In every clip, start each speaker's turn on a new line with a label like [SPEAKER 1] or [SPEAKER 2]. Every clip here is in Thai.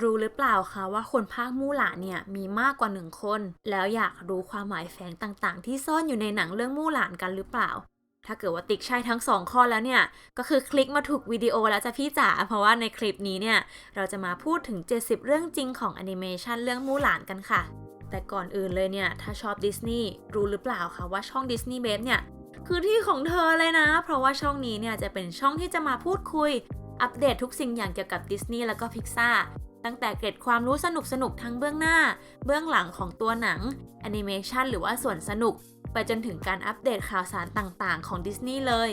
[SPEAKER 1] รู้หรือเปล่าคะว่าคนภาคมู่หลานเนี่ยมีมากกว่าหนึ่งคน แล้วอยากรู้ความหมายแฝงต่างๆ ที่ซ่อนอยู่ในหนังเรื่องมู่หลานกันหรือเปล่า ถ้าเกิดว่าติ๊กใช่ทั้งสองข้อแล้วเนี่ย ก็คือคลิกมาถูกวิดีโอแล้วจ้ะพี่จ๋าเพราะว่าในคลิปนี้เนี่ย เราจะมาพูดถึง 70 เรื่องจริงของแอนิเมชันเรื่องมู่หลานกันค่ะ แต่ก่อนอื่นเลยเนี่ยถ้าชอบดิสนีย์รู้หรือเปล่าคะว่าช่องดิสนีย์เบฟเนี่ยคือที่ของเธอเลยนะ เพราะว่าช่องนี้เนี่ยจะเป็นช่องที่จะมาพูดคุยอัปเดตทุกสิ่งอย่างเกี่ยวกับดิสนีย์แล้วก็พิกซ่า ตั้งแต่เกร็ดความรู้สนุกสนุกทั้งเบื้องหน้า เบื้องหลังของตัวหนังแอนิเมชันหรือว่าส่วนสนุก ไปจนถึงการอัปเดตข่าวสารต่างๆ ของดิสนีย์เลย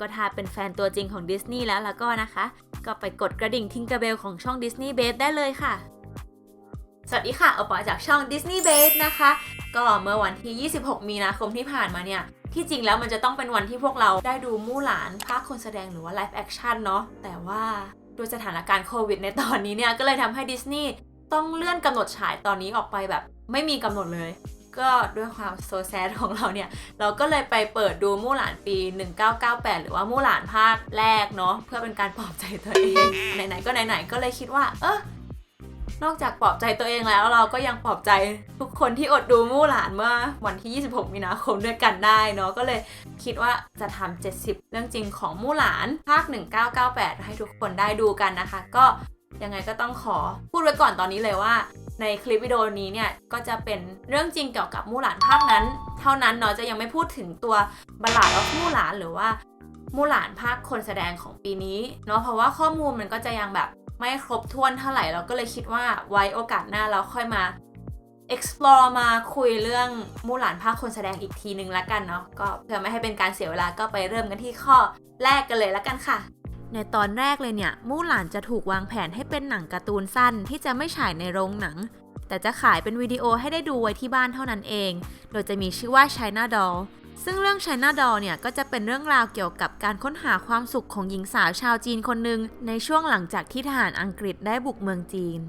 [SPEAKER 1] ก็ถ้าเป็นแฟนตัวจริงของดิสนีย์แล้วแล้วก็นะคะ ก็ไปกดกระดิ่งทิงเกร์เบลของช่อง Disney b a s e ได้เลยค่ะ สวัสดีค่ะอปอจากช่อง Disney b a s e นะคะ ก็เมื่อวันที่ 26 มีนาคมที่ผ่านมาเนี่ยที่จริงแล้วมันจะต้องเป็นวันที่พวกเราได้ดูมู่หลานภาคคนแสดงหรือว่า Live Action เนาะแต่ว่า ด้วยสถานการณ์โควิดในตอนนี้เนี่ยก็เลยทำให้ดิสนีย์ต้องเลื่อนกำหนดฉายตอนนี้ออกไปแบบ ไม่มีกำหนดเลย ก็ด้วยความโซแซดของเราเนี่ย เราก็เลยไปเปิดดูมู่หลานปี 1998 หรือว่ามู่หลานภาคแรกเนาะเพื่อเป็นการปลอบใจตัวเอง ไหนๆก็ไหนๆก็เลยคิดว่า เออ นอกจากปลอบใจตัวเองแล้วเราก็ยังปลอบใจทุกคนที่อดดูมู่หลานเมื่อวันที่ 26 มีนาคมด้วยกันได้เนาะก็เลยคิดว่าจะทำ 70 เรื่องจริงของมู่หลานภาค 1998 ให้ทุกคนได้ดูกันนะคะ ก็ยังไงก็ต้องขอพูดไว้ก่อนตอนนี้เลยว่า ในคลิปวิดีโอนี้เนี่ยก็จะเป็นเรื่องจริงเกี่ยวกับมู่หลานภาคนั้น เท่านั้นเนาะจะยังไม่พูดถึงตัวบัลลาดออมู่หลานหรือว่ามู่หลานภาคคนแสดงของปีนี้เนาะเพราะว่าข้อมูลมันก็จะยังแบบ ไม่ครบถ้วนเท่าไหร่เราก็เลยคิดว่าไว้โอกาสหน้าเราค่อยมา explore มาคุยเรื่องมู่หลานภาคคนแสดงอีกทีนึงละกันเนาะก็เพื่อไม่ให้เป็นการเสียเวลาก็ไปเริ่มกันที่ข้อแรกกันเลยละกันค่ะ ในตอนแรกเลยเนี่ย มู่หลานจะถูกวางแผนให้เป็นหนังการ์ตูนสั้นที่จะไม่ฉายในโรงหนัง แต่จะขายเป็นวิดีโอให้ได้ดูไว้ที่บ้านเท่านั้นเอง โดยจะมีชื่อว่า China Doll ซึ่งเรื่อง China Doll เนี่ยก็จะเป็นเรื่องราวเกี่ยวกับการค้นหาความสุขของหญิงสาวชาวจีนคนหนึ่งในช่วงหลังจากที่ทหารอังกฤษได้บุกเมืองจีน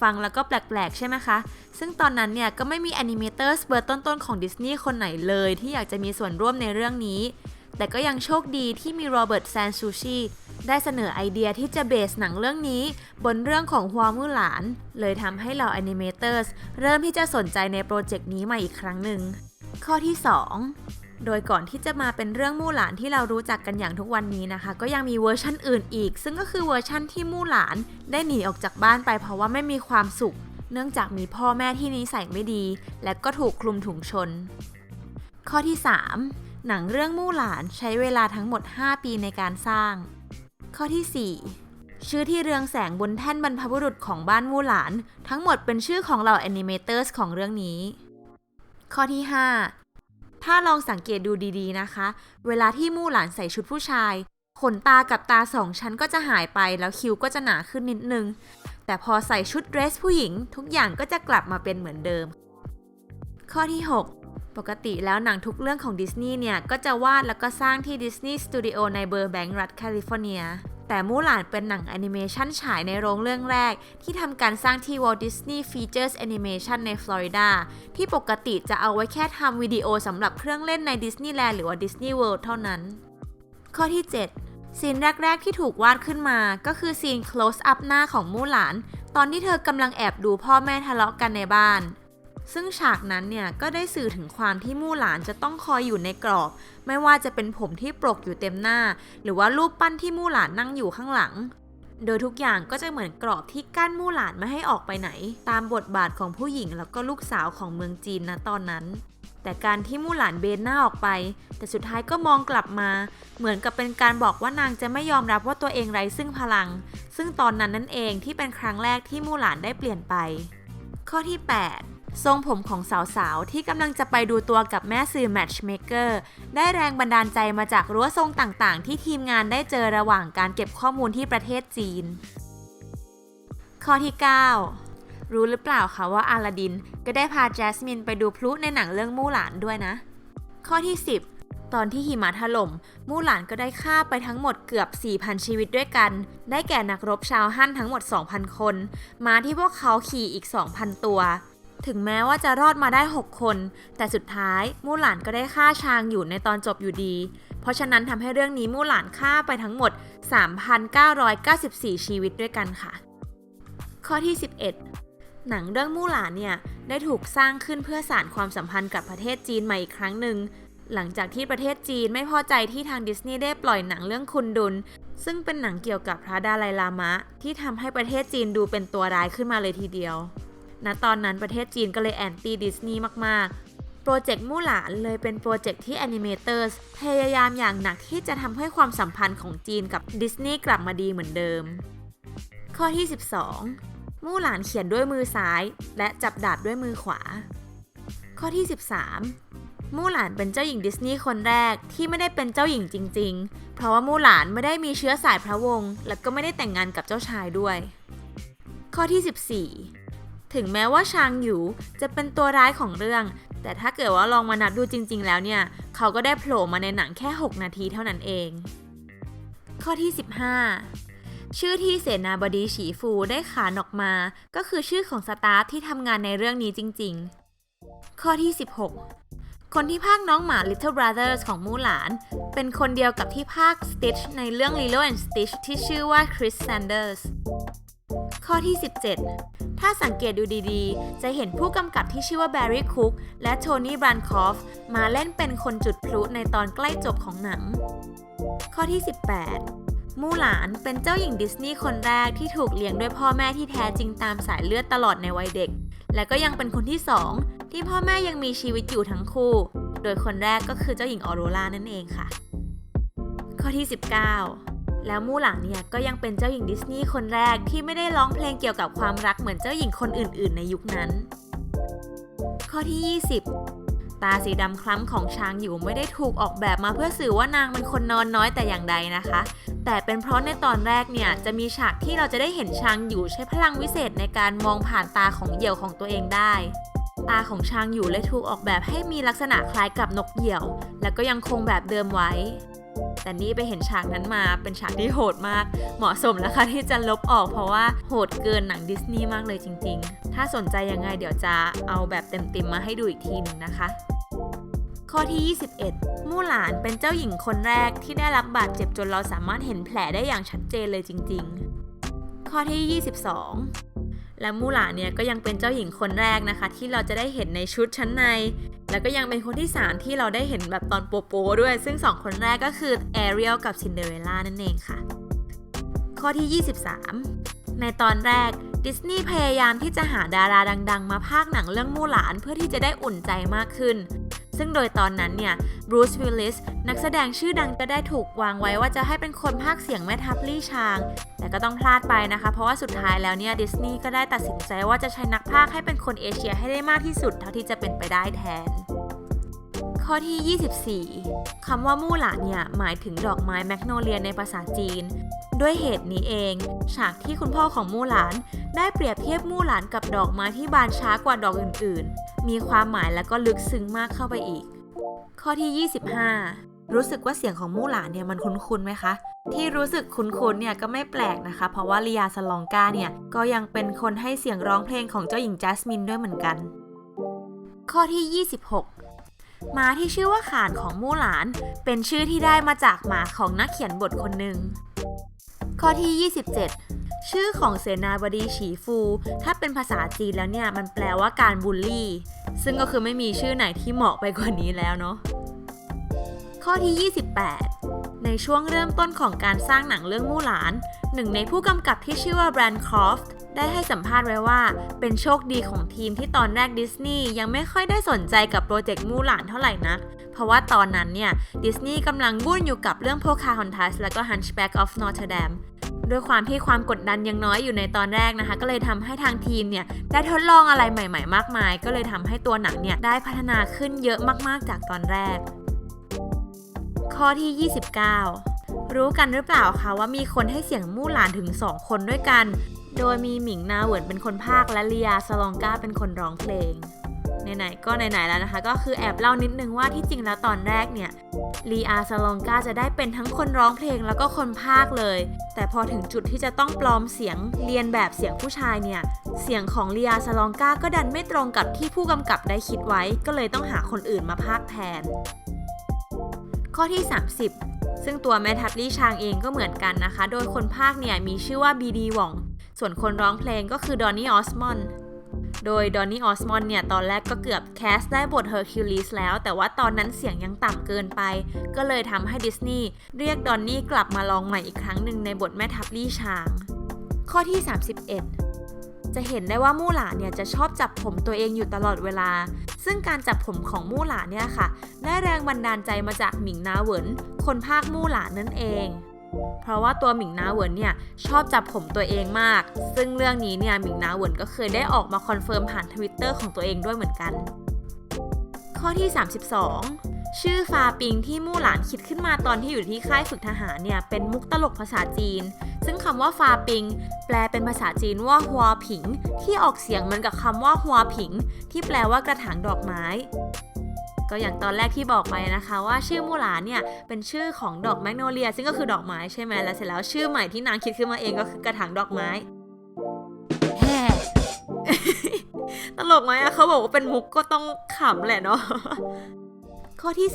[SPEAKER 1] ฟังแล้วก็แปลกๆ ใช่ไหมคะ ซึ่งตอนนั้นเนี่ยก็ไม่มีแอนิเมเตอร์เบอร์ต้นๆของดิสนีย์คนไหนเลยที่อยากจะมีส่วนร่วมในเรื่องนี้ แต่ก็ยังโชคดีที่มีโรเบิร์ตแซนซูชิได้เสนอไอเดียที่จะเบสหนังเรื่องนี้ บนเรื่องของฮัวมือหลาน เลยทำให้เหล่าแอนิเมเตอร์เริ่มที่จะสนใจในโปรเจกต์นี้มาอีกครั้งหนึ่ง ข้อที่ 2 โดยก่อนที่จะมาเป็นเรื่องมู่หลานที่เรารู้จักกันอย่างทุกวันนี้นะคะ ก็ยังมีเวอร์ชั่นอื่นอีก ซึ่งก็คือเวอร์ชั่นที่มู่หลานได้หนีออกจากบ้านไปเพราะว่าไม่มีความสุข เนื่องจากมีพ่อแม่ที่นิสัยไม่ดี และก็ถูกคลุมถุงชน ข้อที่ 3 หนังเรื่องมู่หลานใช้เวลาทั้งหมด 5 ปีในการสร้าง ข้อที่ 4ชื่อที่เรืองแสงบนแท่นบรรพบุรุษของบ้านมู่หลาน ทั้งหมดเป็นชื่อของเหล่าแอนิเมเตอร์ของเรื่องนี้ ข้อที่ 5 ถ้าลองสังเกตดูดีๆนะคะ เวลาที่มู่หลานใส่ชุดผู้ชาย ขนตากับตาสองชั้นก็จะหายไปแล้วคิ้วก็จะหนาขึ้นนิดนึง แต่พอใส่ชุดเดรสผู้หญิง ทุกอย่างก็จะกลับมาเป็นเหมือนเดิม ข้อที่ 6 ปกติแล้วหนังทุกเรื่องของดิสนีย์เนี่ย ก็จะวาดแล้วก็สร้างที่ดิสนีย์สตูดิโอในเบอร์แบงก์รัฐแคลิฟอร์เนีย แต่มู่หลานเป็นหนังแอนิเมชันฉายในโรงเรื่องแรก ที่ทำการสร้างที่ Walt Disney Features Animation ในฟลอริดา ที่ปกติจะเอาไว้แค่ทำวิดีโอสำหรับเครื่องเล่นในดิสนีย์แลนด์หรือว่าดิสนีย์เวิลด์เท่านั้น ข้อที่ 7 ซีนแรก ๆ ที่ถูกวาดขึ้นมา ก็คือซีน close up หน้าของมู่หลาน ตอนที่เธอกำลังแอบดูพ่อแม่ทะเลาะกันในบ้าน ซึ่งฉากนั้นเนี่ยก็ได้สื่อถึงความที่มู่หลานจะต้องคอยอยู่ในกรอบ ไม่ว่าจะเป็นผมที่ปลกอยู่เต็มหน้า หรือว่ารูปปั้นที่มู่หลานนั่งอยู่ข้างหลัง โดยทุกอย่างก็จะเหมือนกรอบที่กั้นมู่หลานไม่ให้ออกไปไหน ตามบทบาทของผู้หญิงแล้วก็ลูกสาวของเมืองจีนนะตอนนั้นแต่การที่มู่หลานเบนหน้าออกไป แต่สุดท้ายก็มองกลับมา เหมือนกับเป็นการบอกว่านางจะไม่ยอมรับว่าตัวเองไร้ซึ่งพลัง ซึ่งตอนนั้นนั่นเองที่เป็นครั้งแรกที่มู่หลานได้เปลี่ยนไป ข้อที่ 8 ทรงผมของสาวๆ ที่กำลังจะไปดูตัวกับแม่สื่อ Matchmaker ได้แรงบันดาลใจมาจากรั้วทรงต่างๆ ที่ทีมงานได้เจอระหว่างการเก็บข้อมูลที่ประเทศจีน ข้อที่ 9 รู้หรือเปล่าคะว่าอาลาดิน ก็ได้พาแจสมินไปดูพลุในหนังเรื่องมู่หลานด้วยนะ ข้อที่ 10 ตอนที่หิมะถล่ม มู่หลานก็ได้ฆ่าไปทั้งหมดเกือบ 4,000 ชีวิตด้วยกัน ได้แก่นักรบชาวฮั่นทั้งหมด 2,000 คน ม้าที่พวกเขาขี่อีก 2,000 ตัว ถึงแม้ว่าจะรอดมาได้ 6 คน แต่สุดท้ายมู่หลานก็ได้ฆ่าชางอยู่ในตอนจบอยู่ดี เพราะฉะนั้นทำให้เรื่องนี้มู่หลานฆ่าไปทั้งหมด 3,994 ชีวิตด้วยกันค่ะ ข้อที่ 11 หนังเรื่องมู่หลานเนี่ย ได้ถูกสร้างขึ้นเพื่อสานความสัมพันธ์กับประเทศจีนใหม่อีกครั้งหนึ่ง หลังจากที่ประเทศจีนไม่พอใจที่ทางดิสนีย์ได้ปล่อยหนังเรื่องคุณดุล ซึ่งเป็นหนังเกี่ยวกับพระดาไลลามะ ที่ทำให้ประเทศจีนดูเป็นตัวร้ายขึ้นมาเลยทีเดียว ณตอนนั้นประเทศจีนก็เลยแอนตี้ดิสนีย์มาก ๆโปรเจกต์มู่หลานเลยเป็นโปรเจกต์ที่แอนิเมเตอร์พยายามอย่างหนักที่จะทำให้ความสัมพันธ์ของจีนกับดิสนีย์กลับมาดีเหมือนเดิม ข้อที่ 12 มู่หลานเขียนด้วยมือซ้าย และจับดาบด้วยมือขวา ข้อที่ 13 มู่หลานเป็นเจ้าหญิงดิสนีย์คนแรกที่ไม่ได้เป็นเจ้าหญิงจริง ๆ เพราะว่ามู่หลานไม่ได้มีเชื้อสายพระวงศ์และก็ไม่ได้แต่งงานกับเจ้าชายด้วย ข้อที่ 14 ถึงแม้ว่าชางหยูจะเป็นตัวร้ายของเรื่อง แต่ถ้าเกิดว่าลองมานับดูจริง ๆ แล้วเนี่ย เขาก็ได้โผล่มาในหนังแค่ 6 นาทีเท่านั้นเอง ข้อที่ 15 ชื่อที่เสนาบดีฉีฟูได้ขานออกมา ก็คือชื่อของสตาฟที่ทำงานในเรื่องนี้จริง ๆ ข้อที่ 16 คนที่พากน้องหมา Little Brothers ของมูหลาน เป็นคนเดียวกับที่พาก Stitch ในเรื่อง Lilo and Stitch ที่ชื่อว่า Chris Sanders ข้อที่ 17 ถ้าสังเกตดูดีๆ จะเห็นผู้กำกับที่ชื่อว่า Barry Cook และโทนี่บรันคอฟมาเล่นเป็นคนจุดพลุในตอนใกล้จบของหนัง ข้อที่ 18 มู่หลานเป็นเจ้าหญิงดิสนีย์คนแรกที่ถูกเลี้ยงด้วยพ่อแม่ที่แท้จริงตามสายเลือดตลอดในวัยเด็ก และก็ยังเป็นคนที่สองที่พ่อแม่ยังมีชีวิตอยู่ทั้งคู่ โดยคนแรกก็คือเจ้าหญิงออโรรานั่นเองค่ะ ข้อที่ 19 แล้วมู่หลานเนี่ยก็ยังเป็นเจ้าหญิงดิสนีย์คนแรกที่ไม่ได้ร้องเพลงเกี่ยวกับความรักเหมือนเจ้าหญิงคนอื่น ๆ ในยุคนั้น ข้อที่ 20 ตาสีดำคล้ำของช้างอยู่ไม่ได้ถูกออกแบบมาเพื่อสื่อว่านางเป็นคนนอนน้อยแต่อย่างใดนะคะ แต่เป็นเพราะในตอนแรกเนี่ยจะมีฉากที่เราจะได้เห็นช้างอยู่ใช้พลังวิเศษในการมองผ่านตาของเหยี่ยวของตัวเองได้ตาของช้างอยู่เลยถูกออกแบบให้มีลักษณะคล้ายกับนกเหยี่ยว และก็ยังคงแบบเดิมไว้ แต่นี่ไปเห็นฉากนั้นมาเป็นฉากที่โหดมาก เหมาะสมแล้วค่ะที่จะลบออกเพราะว่าโหดเกินหนังดิสนีย์มากเลยจริง ๆ ถ้าสนใจยังไงเดี๋ยวจะเอาแบบเต็มๆมาให้ดูอีกทีหนึ่งนะคะข้อที่ 21 มู่หลานเป็นเจ้าหญิงคนแรกที่ได้รับบาดเจ็บจนเราสามารถเห็นแผลได้อย่างชัดเจนเลยจริง ๆ ข้อที่ 22 และมู่หลานเนี่ยก็ยังเป็นเจ้าหญิงคนแรกนะคะ ที่เราจะได้เห็นในชุดชั้นใน แล้วก็ยังเป็นคนที่ 3 ที่เราได้เห็นแบบตอนโปโปด้วย ซึ่ง 2 คนแรกก็คือแอเรียลกับซินเดอเรลล่านั่นเองค่ะ ข้อที่ 23 ในตอนแรกดิสนีย์พยายามที่จะหาดาราดัง ๆ มาพากย์หนังเรื่องมู่หลานเพื่อที่จะได้อุ่นใจมากขึ้น ซึ่งโดยตอนนั้นเนี่ยบรูซวิลลิสนักแสดงชื่อดังก็ได้ถูกวางไว้ว่าจะให้เป็นคนภาคเสียงแม่ทัพลี่ชาง แต่ก็ต้องพลาดไปนะคะ เพราะว่าสุดท้ายแล้วเนี่ยดิสนีย์ก็ได้ตัดสินใจว่าจะใช้นักภาคให้เป็นคนเอเชียให้ได้มากที่สุดเท่าที่จะเป็นไปได้แทน ข้อที่ 24คำว่ามู่หลานเนี่ยหมายถึงดอกไม้แมกโนเลียในภาษาจีน ด้วยเหตุนี้เอง ฉากที่คุณพ่อของมู่หลาน ได้เปรียบเทียบมู่หลานกับดอกไม้ที่บานช้ากว่าดอกอื่นๆ มีความหมายและก็ลึกซึ้งมากเข้าไปอีก ข้อที่ 25 รู้สึกว่าเสียงของมู่หลานเนี่ยมันคุ้นๆไหมคะ ที่รู้สึกคุ้นๆเนี่ยก็ไม่แปลกนะคะ เพราะว่าลียาสลองกาเนี่ยก็ยังเป็นคนให้เสียงร้องเพลงของเจ้าหญิงจัสมินด้วยเหมือนกัน ข้อที่ 26 ม้าที่ชื่อว่าขานของมู่หลาน เป็นชื่อที่ได้มาจากหมาของนักเขียนบทคนหนึ่ง ข้อที่ 27 ชื่อของเสนาบดีฉีฟู ถ้าเป็นภาษาจีนแล้วเนี่ย มันแปลว่าการบูลลี่ ซึ่งก็คือไม่มีชื่อไหนที่เหมาะไปกว่านี้แล้วเนาะ ข้อที่ 28 ในช่วงเริ่มต้นของการสร้างหนังเรื่องมู่หลาน หนึ่งในผู้กำกับที่ชื่อว่าแบรนด์ครอฟต์ได้ให้สัมภาษณ์ไว้ว่า เป็นโชคดีของทีมที่ตอนแรกดิสนีย์ยังไม่ค่อยได้สนใจกับโปรเจกต์มู่หลานเท่าไหร่นัก เพราะว่าตอนนั้นเนี่ย ดิสนีย์กำลังวุ่นอยู่กับเรื่อง Pocahontas และก็ Hunchback of Notre Dame ด้วยความที่ความกดดันยังน้อยอยู่ในตอนแรกนะคะ ก็เลยทำให้ทางทีมเนี่ยได้ทดลองอะไรใหม่ ๆ มากมาย ก็เลยทำให้ตัวหนังเนี่ยได้พัฒนาขึ้นเยอะมากๆจากตอนแรก ข้อที่ 29 รู้กันหรือเปล่าคะว่ามีคนให้เสียงมู่หลานถึง 2 คนด้วยกัน โดยมีหมิงนาเหวินเป็นคนพากย์และเลียาสลองกาเป็นคนร้องเพลงไหนๆก็ไหนๆแล้วนะคะ ก็คือแอบเล่านิดนึงว่าที่จริงแล้วตอนแรกเนี่ยลีอาสลองกาจะได้เป็นทั้งคนร้องเพลงแล้วก็คนพากย์เลย แต่พอถึงจุดที่จะต้องปลอมเสียงเรียนแบบเสียงผู้ชายเนี่ย เสียงของลีอาสลองกาก็ดันไม่ตรงกับที่ผู้กำกับได้คิดไว้ ก็เลยต้องหาคนอื่นมาพากย์แทน ข้อที่ 30 ซึ่งตัวแมทัพลี่ชางเองก็เหมือนกันนะคะ โดยคนพากเนี่ยมีชื่อว่าบีดีหว่อง ส่วนคนร้องเพลงก็คือดอนนี่ออสมอนโดยดอนนี่ออสมอนเนี่ย ตอนแรกก็เกือบแคสได้บทเฮอร์คิวลิสแล้ว แต่ว่าตอนนั้นเสียงยังต่ำเกินไป ก็เลยทำให้ดิสนีย์เรียกดอนนี่กลับมาลองใหม่อีกครั้งหนึ่งในบทแม่ทัพลี่ช้าง ข้อที่ 31 จะเห็นได้ว่ามู่หลาเนี่ยจะชอบจับผมตัวเองอยู่ตลอดเวลา ซึ่งการจับผมของมู่หลาเนี่ยค่ะ ได้แรงบันดาลใจมาจากหมิงนาเหวิน คนภาคมู่หลานนั่นเอง เพราะว่าตัวหมิงนาเหวินเนี่ยชอบจับผมตัวเองมาก ซึ่งเรื่องนี้เนี่ยหมิงนาเหวินก็เคยได้ออกมาคอนเฟิร์มผ่านทวิตเตอร์ของตัวเองด้วยเหมือนกัน ข้อที่ 32 ชื่อฟาปิงที่มู่หลานคิดขึ้นมาตอนที่อยู่ที่ค่ายฝึกทหารเนี่ยเป็นมุกตลกภาษาจีน ซึ่งคำว่าฟาปิง แปลเป็นภาษาจีนว่าฮัวผิง ที่ออกเสียงเหมือนกับคำว่าฮัวผิง ที่แปลว่ากระถางดอกไม้ ก็อย่างตอนแรกที่บอกไปนะคะ ว่าชื่อมู่หลานเนี่ยเป็นชื่อของดอกแมกโนเลีย ซึ่งก็คือดอกไม้ใช่ไหมแล้วเสร็จแล้วชื่อใหม่ที่นางคิดขึ้นมาเองก็คือกระถางดอกไม้ตลกไหมอะเขาบอกว่าเป็นมุกก็ต้องขำแหละเนาะ ข้อที่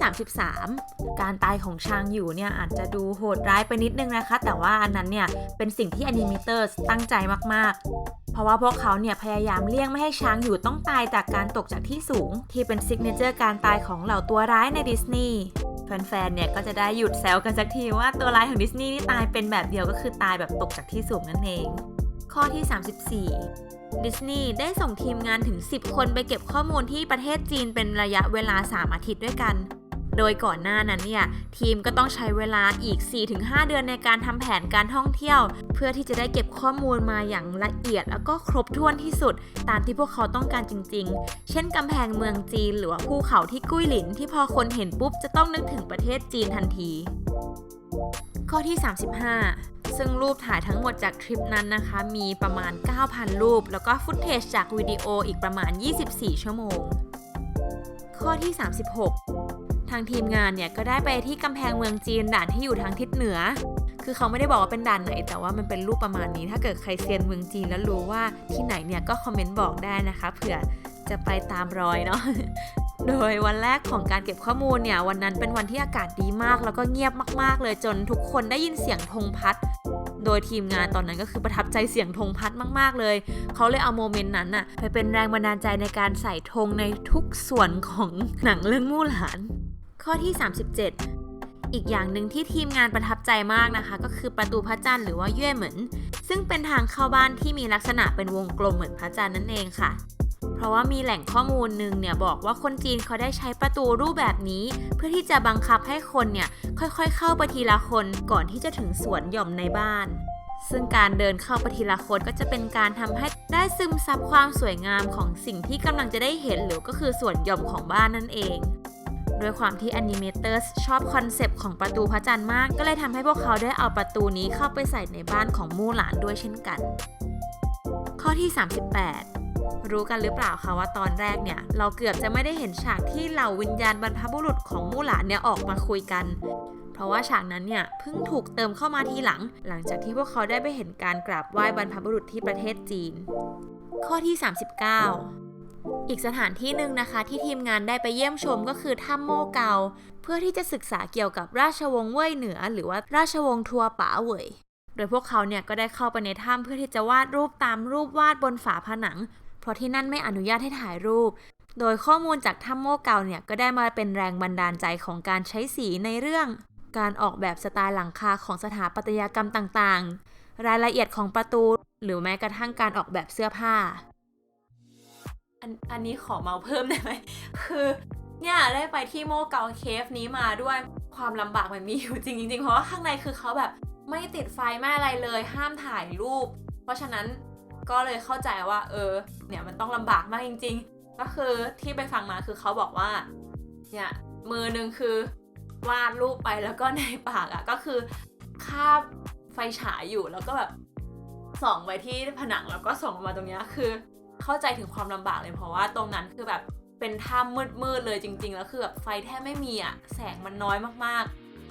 [SPEAKER 1] 33 การตายของชางอยู่เนี่ยอาจจะดูโหดร้ายไปนิดนึงนะคะ แต่ว่าอันนั้นเนี่ยเป็นสิ่งที่อนิเมเตอร์ตั้งใจมากๆ เพราะว่าพวกเขาเนี่ยพยายามเลี่ยงไม่ให้ช้างอยู่ต้องตายจากการตกจากที่สูง ที่เป็นซิกเนเจอร์การตายของเหล่าตัวร้ายในดิสนีย์แฟนๆ เนี่ยก็จะได้หยุดแซวกันสักทีว่าตัวร้ายของดิสนีย์นี่ตายเป็นแบบเดียวก็คือตายแบบตกจากที่สูงนั่นเอง ข้อที่ 34 ดิสนีย์ได้ส่งทีมงานถึง 10 คนไปเก็บข้อมูลที่ประเทศจีนเป็นระยะเวลา 3 อาทิตย์ด้วยกัน โดยก่อนหน้านั้นเนี่ยทีมก็ต้องใช้เวลาอีก 4-5 เดือนในการทำแผนการท่องเที่ยว เพื่อที่จะได้เก็บข้อมูลมาอย่างละเอียด แล้วก็ครบถ้วนที่สุด ตามที่พวกเขาต้องการจริง ๆ เช่นกำแพงเมืองจีน หรือว่าภูเขาที่กุ้ยหลิน ที่พอคนเห็นปุ๊บจะต้องนึกถึงประเทศจีนทันที ข้อที่ 35 ซึ่งรูปถ่ายทั้งหมดจากทริปนั้นนะคะ มีประมาณ 9,000 รูป แล้วก็ฟุตเทจจากวิดีโออีกประมาณ 24 ชั่วโมง ข้อที่ 36 ทางทีมงานเนี่ยก็ได้ไปที่กำแพงเมืองจีนด่านที่อยู่ทางทิศเหนือ คือเขาไม่ได้บอกว่าเป็นด่านไหน แต่ว่ามันเป็นรูปประมาณนี้ ถ้าเกิดใครเซียนเมืองจีนแล้วรู้ว่าที่ไหนเนี่ยก็คอมเมนต์บอกได้นะคะเผื่อจะไปตามรอยเนาะ โดยวันแรกของการเก็บข้อมูลเนี่ยวันนั้นเป็นวันที่อากาศดีมาก แล้วก็เงียบมากๆ เลยจนทุกคนได้ยินเสียงธงพัด โดยทีมงานตอนนั้นก็คือประทับใจเสียงธงพัดมาก ๆ เลย เขาเลยเอาโมเมนต์นั้นน่ะไปเป็นแรงบันดาลใจในการใส่ธงในทุกส่วนของหนังเรื่องมู่หลาน ข้อที่ 37อีกอย่างหนึ่งที่ทีมงานประทับใจมากนะคะ ก็คือประตูพระจันทร์หรือว่าเย่เหมินซึ่งเป็นทางเข้าบ้านที่มีลักษณะเป็นวงกลมเหมือนพระจันทร์นั่นเองค่ะ เพราะว่ามีแหล่งข้อมูลหนึ่งเนี่ยบอกว่าคนจีนเขาได้ใช้ประตูรูปแบบนี้ เพื่อที่จะบังคับให้คนเนี่ยค่อยๆ เข้าไปทีละคนก่อนที่จะถึงสวนหย่อมในบ้าน ซึ่งการเดินเข้าไปทีละคนก็จะเป็นการทำให้ได้ซึมซับความสวยงามของสิ่งที่กำลังจะได้เห็นหรือก็คือสวนหย่อมของบ้านนั่นเองด้วยความที่แอนิเมเตอร์ชอบคอนเซปต์ของประตูพระจันทร์มาก ก็เลยทำให้พวกเขาได้เอาประตูนี้เข้าไปใส่ในบ้านของมู่หลานด้วยเช่นกัน ข้อที่ 38 รู้กันหรือเปล่าคะว่าตอนแรกเนี่ย เราเกือบจะไม่ได้เห็นฉากที่เหล่าวิญญาณบรรพบุรุษของมู่หลานเนี่ยออกมาคุยกัน เพราะว่าฉากนั้นเนี่ยเพิ่งถูกเติมเข้ามาทีหลัง หลังจากที่พวกเขาได้ไปเห็นการกราบไหว้บรรพบุรุษที่ประเทศจีน ข้อที่ 39 อีกสถานที่หนึ่งนะคะที่ทีมงานได้ไปเยี่ยมชมก็คือถ้ำโมเกา เพื่อที่จะศึกษาเกี่ยวกับราชวงศ์เว่ยเหนือ หรือว่าราชวงศ์ทัวป๋าเหวยโดยพวกเขาเนี่ยก็ได้เข้าไปในถ้ำเพื่อที่จะวาดรูปตามรูปวาดบนฝาผนัง เพราะที่นั่นไม่อนุญาตให้ถ่ายรูป โดยข้อมูลจากถ้ำโมเกาเนี่ยก็ได้มาเป็นแรงบันดาลใจของการใช้สีในเรื่อง การออกแบบสไตล์หลังคาของสถาปัตยกรรมต่างๆ รายละเอียดของประตู หรือแม้กระทั่งการออกแบบเสื้อผ้า อันอันนี้ขอเมาเพิ่มได้ไหมคือเนี่ยได้ไปที่โมเกาเคฟนี้มาด้วยความลำบากมันมีอยู่จริงจริงเพราะว่าข้างในคือเขาแบบไม่ติดไฟไม่อะไรเลยห้ามถ่ายรูป เพราะฉะนั้น ก็เลยเข้าใจว่า เออ เนี่ยมันต้องลำบากมากจริง ๆ ก็คือที่ไปฟังมาคือเขาบอกว่า เนี่ยมือหนึ่งคือวาดรูปไปแล้วก็ในปากอะ่ะก็คือคาบไฟฉายอยู่แล้วก็แบบส่องไปที่ผนังแล้วก็ส่องมาตรงนี้คือ เข้าใจถึงความลำบากเลยเพราะว่าตรงนั้นคือแบบเป็นถ้ำมืดๆเลยจริง ๆ แล้วคือแบบไฟแทบไม่มีอะ่ะแสงมันน้อยมาก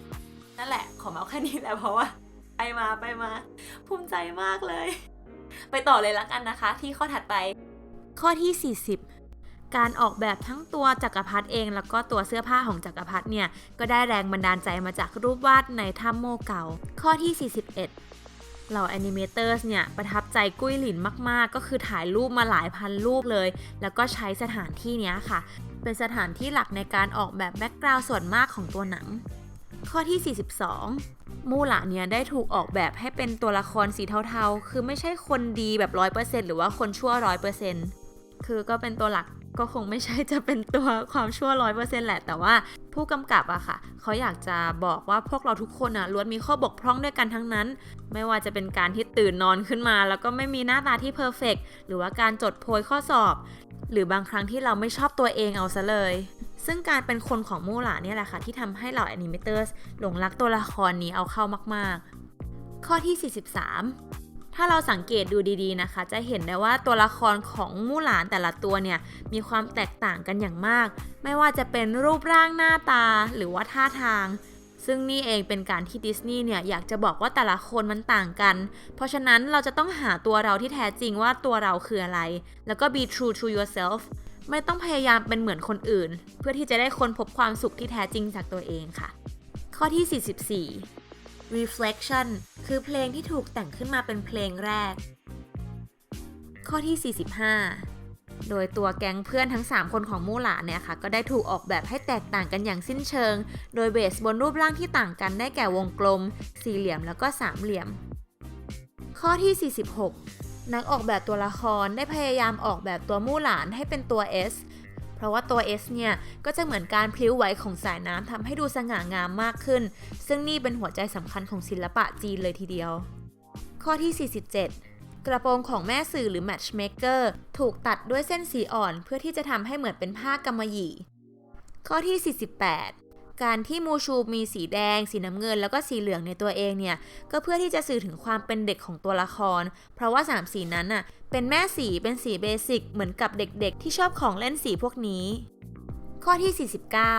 [SPEAKER 1] ๆ นั่นแหละขอเมาแค่นี้แหละเพราะว่าไปมาไปมา ภูมิใจมากเลย ไปต่อเลยละกันนะคะ ที่ข้อถัดไป ข้อที่ 40 การออกแบบทั้งตัวจักรพรรดิเอง แล้วก็ตัวเสื้อผ้าของจักรพรรดิเนี่ย ก็ได้แรงบันดาลใจมาจากรูปวาดในถ้ำโมเก่า ข้อที่ 41เหล่าแอนิเมเตอร์สเนี่ย ประทับใจกุ้ยหลินมาก ๆ ก็คือถ่ายรูปมาหลายพันรูปเลย แล้วก็ใช้สถานที่นี้ค่ะ เป็นสถานที่หลักในการออกแบบแบ็กกราวด์ส่วนมากของตัวหนัง ข้อที่ 42 มู่หลาเนี่ยได้ถูกออกแบบให้เป็นตัวละครสีเทาๆ คือไม่ใช่คนดีแบบ 100%หรือว่าคนชั่ว 100%คือก็เป็นตัวหลักก็คงไม่ใช่จะเป็นตัวความชั่ว100%แหละ แต่ว่าผู้กำกับอะค่ะ เขาอยากจะบอกว่าพวกเราทุกคนอะล้วนมีข้อบกพร่องด้วยกันทั้งนั้น ไม่ว่าจะเป็นการที่ตื่นนอนขึ้นมา แล้วก็ไม่มีหน้าตาที่เพอร์เฟกหรือว่าการจดโพยข้อสอบ หรือบางครั้งที่เราไม่ชอบตัวเองเอาซะเลย ซึ่งการเป็นคนของมู่หลาเนี่ยแหละค่ะ ที่ทำให้เหล่าแอนิเมเตอร์หลงรักตัวละครนี้เอาเข้ามากๆ ข้อที่ 43 ถ้าเราสังเกตดูดีๆนะคะ จะเห็นได้ว่าตัวละครของมู่หลานแต่ละตัวเนี่ย มีความแตกต่างกันอย่างมาก ไม่ว่าจะเป็นรูปร่างหน้าตาหรือว่าท่าทางซึ่งนี่เองเป็นการที่ดิสนีย์เนี่ยอยากจะบอกว่าแต่ละคนมันต่างกัน เพราะฉะนั้นเราจะต้องหาตัวเราที่แท้จริงว่าตัวเราคืออะไร แล้วก็ be true to yourself ไม่ต้องพยายามเป็นเหมือนคนอื่น เพื่อที่จะได้ค้นพบความสุขที่แท้จริงจากตัวเองค่ะ ข้อที่ 44 reflection คือเพลงที่ถูกแต่งขึ้นมาเป็นเพลงแรก ข้อที่ 45 โดยตัวแก๊งเพื่อนทั้ง 3 คนของมูหลาเนี่ยค่ะ ก็ได้ถูกออกแบบให้แตกต่างกันอย่างสิ้นเชิง โดยเบสบนรูปร่างที่ต่างกันได้แก่วงกลม สี่เหลี่ยมแล้วก็สามเหลี่ยม ข้อที่ 46 นักออกแบบตัวละครได้พยายามออกแบบตัวมู่หลานให้เป็นตัว S เพราะว่าตัว S เนี่ยก็จะเหมือนการพลิ้วไหวของสายน้ำทำให้ดูสง่างามมากขึ้น ซึ่งนี่เป็นหัวใจสำคัญของศิลปะจีนเลยทีเดียว ข้อที่ 47กระโปรงของแม่สื่อหรือ matchmaker ถูกตัดด้วยเส้นสีอ่อนเพื่อที่จะทำให้เหมือนเป็นผ้ากำมะหยี่ ข้อที่ 48 การที่มูชูมีสีแดง สีน้ำเงิน แล้วก็สีเหลืองในตัวเองเนี่ย ก็เพื่อที่จะสื่อถึงความเป็นเด็กของตัวละคร เพราะว่า 3 สีนั้นน่ะ เป็นแม่สี เป็นสีเบสิก เหมือนกับเด็กๆ ที่ชอบของเล่นสีพวกนี้ ข้อที่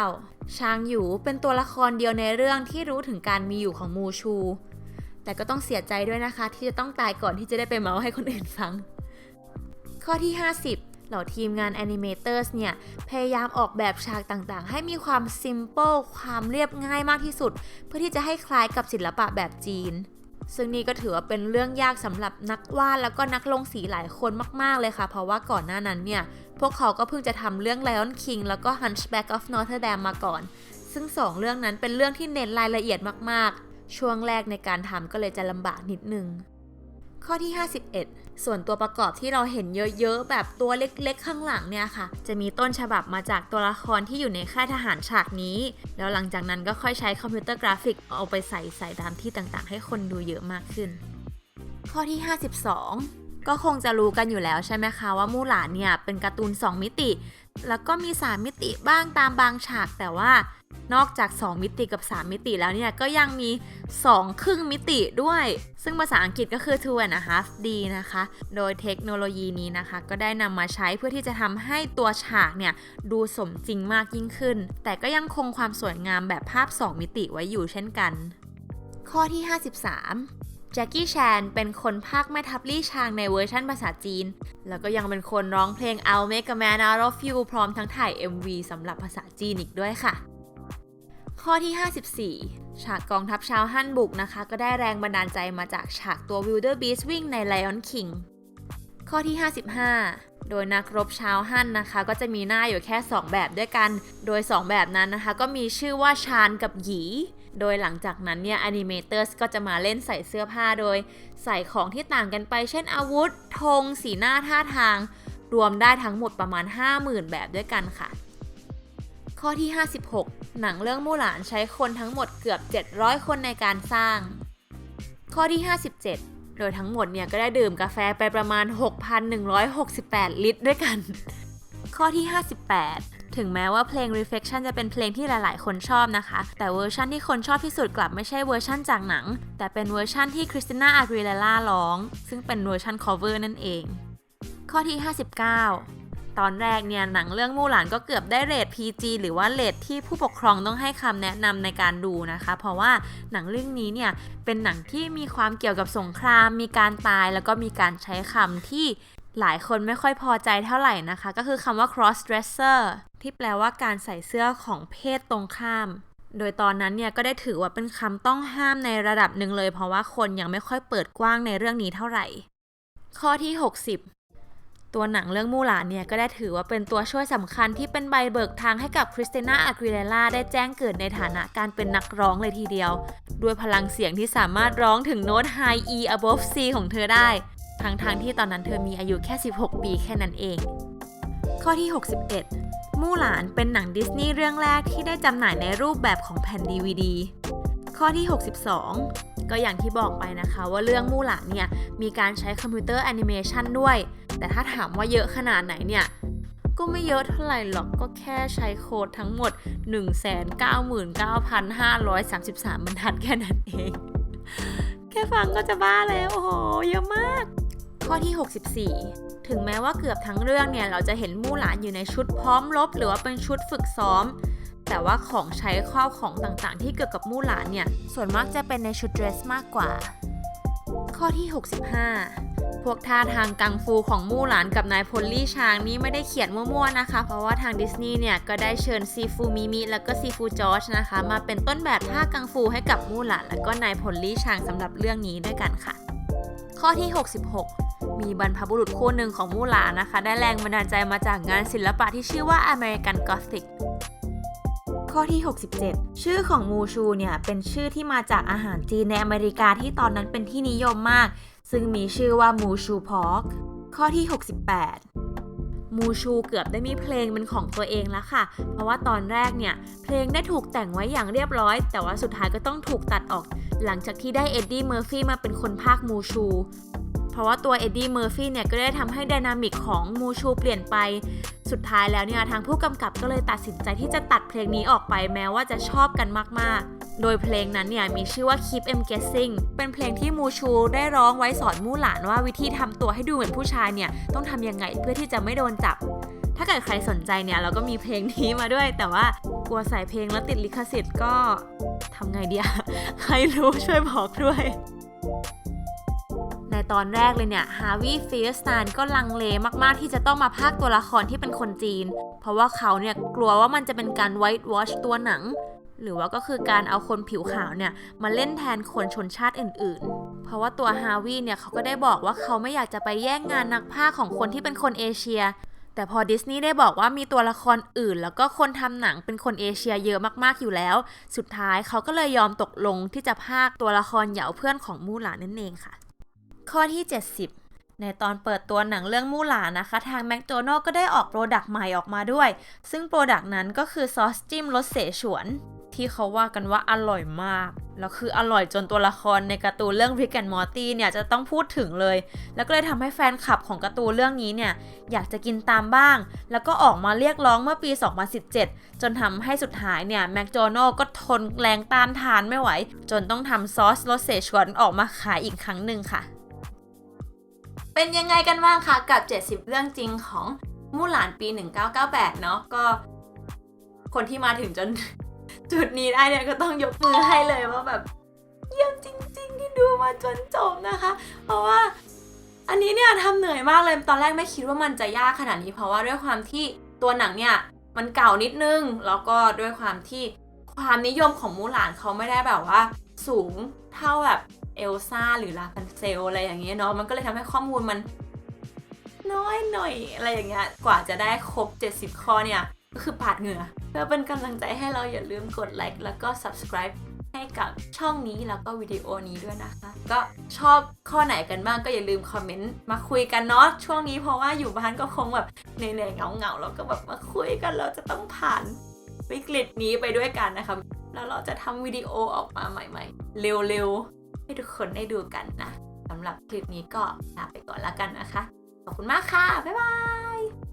[SPEAKER 1] 49 ชางหยูเป็นตัวละครเดียวในเรื่องที่รู้ถึงการมีอยู่ของมูชู แต่ก็ต้องเสียใจด้วยนะคะ ที่จะต้องตายก่อนที่จะได้ไปเมาให้คนอื่นฟัง ข้อที่ 50 เหล่าทีมงานแอนิเมเตอร์สเนี่ย พยายามออกแบบฉากต่างๆ ให้มีความซิมเ l ิลความเรียบง่ายมากที่สุด เพื่อที่จะให้คล้ายกับศิลปะแบบจีน ซึ่งนี่ก็ถือว่าเป็นเรื่องยากสำหรับนักวาดแล้วก็นักลงสีหลายคนมากๆเลยค่ะ เพราะว่าก่อนหน้านั้นเนี่ย พวกเขาก็เพิ่งจะทำเรื่อง Lion King แล้วก็ Hunchback of Notre Dame มาก่อน ซึ่งสองเรื่องนั้นเป็นเรื่องที่เน้นรายละเอียดมากๆ ช่วงแรกในการทำก็เลยจะลำบากนิดนึงข้อที่ 51 ส่วนตัวประกอบที่เราเห็นเยอะๆ แบบตัวเล็กๆ ข้างหลังเนี่ยค่ะ จะมีต้นฉบับมาจากตัวละครที่อยู่ในค่ายทหารฉากนี้ แล้วหลังจากนั้นก็ค่อยใช้คอมพิวเตอร์กราฟิกเอาไปใส่ใส่ตามที่ต่างๆ ให้คนดูเยอะมากขึ้น ข้อที่ 52ก็คงจะรู้กันอยู่แล้วใช่ไหมคะว่ามู่หลานเนี่ยเป็นการ์ตูน 2 มิติ แล้วก็มี 3 มิติบ้างตามบางฉากแต่ว่า นอกจาก 2 มิติกับ 3 มิติแล้วเนี่ย ก็ยังมี 2 ครึ่งมิติด้วย ซึ่งภาษาอังกฤษก็คือ two and a half D นะคะ โดยเทคโนโลยีนี้นะคะ ก็ได้นำมาใช้เพื่อที่จะทำให้ตัวฉากเนี่ย ดูสมจริงมากยิ่งขึ้น แต่ก็ยังคงความสวยงามแบบภาพ 2 มิติไว้อยู่เช่นกัน ข้อที่ 53แจ็คกี้แชนเป็นคนภาคแม่ทัพลี่ชางในเวอร์ชันภาษาจีน แล้วก็ยังเป็นคนร้องเพลง I'll Make a Man Out of You พร้อมทั้งถ่าย MV สำหรับภาษาจีนอีกด้วยค่ะ ข้อที่ 54 ฉากกองทัพชาวฮั่นบุกนะคะ ก็ได้แรงบันดาลใจมาจากฉากตัว Wildebeest วิ่งใน Lion King ข้อที่ 55 โดยนักรบชาวฮั่นนะคะ ก็จะมีหน้าอยู่แค่ 2 แบบด้วยกัน โดย 2 แบบนั้นนะคะ ก็มีชื่อว่าชานกับหยี โดยหลังจากนั้นเนี่ยแอนิเมเตอร์สก็จะมาเล่นใส่เสื้อผ้าโดย ใส่ของที่ต่างกันไป เช่นอาวุธธงสีหน้าท่าทาง รวมได้ทั้งหมดประมาณ 50,000 แบบด้วยกันค่ะ ข้อที่ 56 หนังเรื่องมู่หลานใช้คนทั้งหมดเกือบ 700 คนในการสร้าง ข้อที่ 57 โดยทั้งหมดเนี่ยก็ได้ดื่มกาแฟไปประมาณ 6,168 ลิตรด้วยกัน ข้อที่ 58 ถึงแม้ว่าเพลง Reflection จะเป็นเพลงที่หลาย ๆ คนชอบนะคะ แต่เวอร์ชันที่คนชอบที่สุดกลับไม่ใช่เวอร์ชันจากหนัง แต่เป็นเวอร์ชันที่คริสติน่าอากิเลล่าร้อง ซึ่งเป็นเวอร์ชัน cover นั่นเองข้อที่ 59 ตอนแรกเนี่ยหนังเรื่องมู่หลานก็เกือบได้เรท PG หรือว่าเรทที่ผู้ปกครองต้องให้คำแนะนำในการดูนะคะ เพราะว่าหนังเรื่องนี้เนี่ยเป็นหนังที่มีความเกี่ยวกับสงคราม มีการตายแล้วก็มีการใช้คำที่หลายคนไม่ค่อยพอใจเท่าไหร่นะคะ ก็คือคำว่า cross dresser ที่แปลว่าการใส่เสื้อของเพศตรงข้าม โดยตอนนั้นเนี่ยก็ได้ถือว่าเป็นคำต้องห้ามในระดับหนึ่งเลย เพราะว่าคนยังไม่ค่อยเปิดกว้างในเรื่องนี้เท่าไหร่ ข้อที่ 60 ตัวหนังเรื่องมู่หลานเนี่ยก็ได้ถือว่าเป็นตัวช่วยสำคัญที่เป็นใบเบิกทางให้กับคริสติน่าอากิเลล่าได้แจ้งเกิดในฐานะการเป็นนักร้องเลยทีเดียว ด้วยพลังเสียงที่สามารถร้องถึงโน้ต High E above C ของเธอได้ ทั้งทางๆที่ตอนนั้นเธอมีอายุแค่ 16 ปีแค่นั้นเอง ข้อที่ 61 มู่หลานเป็นหนังดิสนีย์เรื่องแรกที่ได้จำหน่ายในรูปแบบของแผ่น DVD ข้อที่ 62 ก็อย่างที่บอกไปนะคะว่าเรื่องมู่หลานเนี่ย มีการใช้คอมพิวเตอร์แอนิเมชันด้วย แต่ถ้าถามว่าเยอะขนาดไหนเนี่ย ก็ไม่เยอะเท่าไหร่หรอกก็แค่ใช้โค้ดทั้งหมด 199,533 บรรทัดแค่นั้นเอง แค่ฟังก็จะบ้าแล้วโอ้โห เยอะมาก ข้อที่ 64ถึงแม้ว่าเกือบทั้งเรื่องเนี่ย เราจะเห็นมู่หลานอยู่ในชุดพร้อมรบหรือว่าเป็นชุดฝึกซ้อม แต่ว่าของใช้ข้าวของต่างๆ ที่เกี่ยวกับมู่หลานเนี่ย ส่วนมากจะเป็นในชุดเดรสมากกว่า ข้อที่ 65 พวกท่าทางกังฟูของมู่หลานกับนายพลลี่ชางนี้ไม่ได้เขียนมั่วๆนะคะ เพราะว่าทางดิสนีย์เนี่ย ก็ได้เชิญซีฟูมิมิแล้วก็ซีฟูจอร์จนะคะ มาเป็นต้นแบบท่ากังฟูให้กับมู่หลาน แล้วก็นายพลลี่ชางสำหรับเรื่องนี้ด้วยกันค่ะ ข้อที่ 66มีบรรพบุรุษคู่หนึ่งของมู่หลานนะคะ ได้แรงบันดาลใจมาจากงานศิลปะที่ชื่อว่า American Gothic ข้อที่ 67 ชื่อของมูชูเนี่ยเป็นชื่อที่มาจากอาหารจีนในอเมริกาที่ตอนนั้นเป็นที่นิยมมาก ซึ่งมีชื่อว่ามูชูพอกข้อที่ 68มูชูเกือบได้มีเพลงเป็นของตัวเองแล้วค่ะ เพราะว่าตอนแรกเนี่ย เพลงได้ถูกแต่งไว้อย่างเรียบร้อย แต่ว่าสุดท้ายก็ต้องถูกตัดออก หลังจากที่ได้เอ็ดดี้ เมอร์ฟี่มาเป็นคนพากมูชู เพราะว่าตัวเอ็ดดี้เมอร์ฟี่เนี่ยก็ได้ทำให้ไดนามิกของมูชูเปลี่ยนไป สุดท้ายแล้วเนี่ยทางผู้กำกับก็เลยตัดสินใจที่จะตัดเพลงนี้ออกไปแม้ว่าจะชอบกันมากๆ โดยเพลงนั้นเนี่ยมีชื่อว่า Keep Em Guessing เป็นเพลงที่มูชูได้ร้องไว้สอนมู่หลานว่าวิธีทำตัวให้ดูเหมือนผู้ชายเนี่ยต้องทำยังไงเพื่อที่จะไม่โดนจับ ถ้าเกิดใครสนใจเนี่ยเราก็มีเพลงนี้มาด้วย แต่ว่ากลัวใส่เพลงแล้วติดลิขสิทธิ์ก็ทำไงเดียใครรู้ช่วยบอกด้วย ตอนแรกเลยเนี่ยฮาวิฟิลสตานก็ลังเลมากๆที่จะต้องมาพากตัวละครที่เป็นคนจีน เพราะว่าเขาเนี่ยกลัวว่ามันจะเป็นการไวท์วอชตัวหนัง หรือว่าก็คือการเอาคนผิวขาวเนี่ยมาเล่นแทนคนชนชาติอื่นๆ เพราะว่าตัวฮาวิเนี่ยเขาก็ได้บอกว่าเขาไม่อยากจะไปแย่งงานนักพากของคนที่เป็นคนเอเชียแต่พอดิสนีย์ได้บอกว่ามีตัวละครอื่น แล้วก็คนทำหนังเป็นคนเอเชียเยอะมากๆอยู่แล้ว สุดท้ายเขาก็เลยยอมตกลงที่จะพากตัวละครเหยาเพื่อนของมู่หลานนั่นเองค่ะ ข้อที่ 70 ในตอนเปิดตัวหนังเรื่องมู่หลานนะคะ ทางแมคโดนัลก็ได้ออกโปรดักต์ใหม่ออกมาด้วย ซึ่งโปรดักต์นั้นก็คือซอสจิ้มรสเสฉวน ที่เขาว่ากันว่าอร่อยมาก แล้วคืออร่อยจนตัวละครในการ์ตูนเรื่อง Rick and Morty เนี่ยจะต้องพูดถึงเลย แล้วก็เลยทำให้แฟนคลับของการ์ตูนเรื่องนี้เนี่ยอยากจะกินตามบ้าง แล้วก็ออกมาเรียกร้องเมื่อปี 2017 จนทำให้สุดท้ายเนี่ยแมคโดนัลก็ทนแรงต้านทานไม่ไหว จนต้องทำซอสรสเสฉวนออกมาขายอีกครั้งหนึ่งค่ะ เป็นยังไงกันบ้างคะกับ 70 เรื่องจริงของมู่หลานปี 1998 เนาะก็ คนที่มาถึงจนจุดนี้ได้เนี่ยก็ต้องยกมือให้เลยว่าแบบ เยี่ยมจริง ๆ ที่ดูมาจนจบนะคะ เพราะว่า อันนี้เนี่ยทำเหนื่อยมากเลยตอนแรกไม่คิดว่ามันจะยากขนาดนี้เพราะว่าด้วยความที่ตัวหนังเนี่ยมันเก่านิดนึง แล้วก็ด้วยความที่ความนิยมของมูหลานเขาไม่ได้แบบว่า สูงเท่าแบบ เอลซ่าหรือลาพันเซลอะไรอย่างเงี้ยเนาะมันก็เลยทำให้ข้อมูลมัน น้อยหน่อยอะไรอย่างเงี้ยกว่าจะได้ครบ 70 ข้อเนี่ย ก็คือปาดเหงื่อ เพื่อเป็นกำลังใจให้เราอย่าลืมกดไลค์แล้วก็ subscribe ให้กับช่องนี้แล้วก็วิดีโอนี้ด้วยนะคะ ก็ชอบข้อไหนกันบ้างก็อย่าลืมคอมเมนต์มาคุยกันเนาะช่วงนี้เพราะว่าอยู่บ้านก็คงแบบเหนื่อยๆเหงาๆแล้วก็แบบมาคุยกันเราจะต้องผ่านวิกฤตนี้ไปด้วยกันนะคะแล้วเราจะทำวิดีโอออกมาใหม่ ๆ เร็วๆ ให้ทุกคนได้ดูกันนะสำหรับคลิปนี้ก็ลาไปก่อนแล้วกันนะคะ ขอบคุณมากค่ะ บ๊ายบาย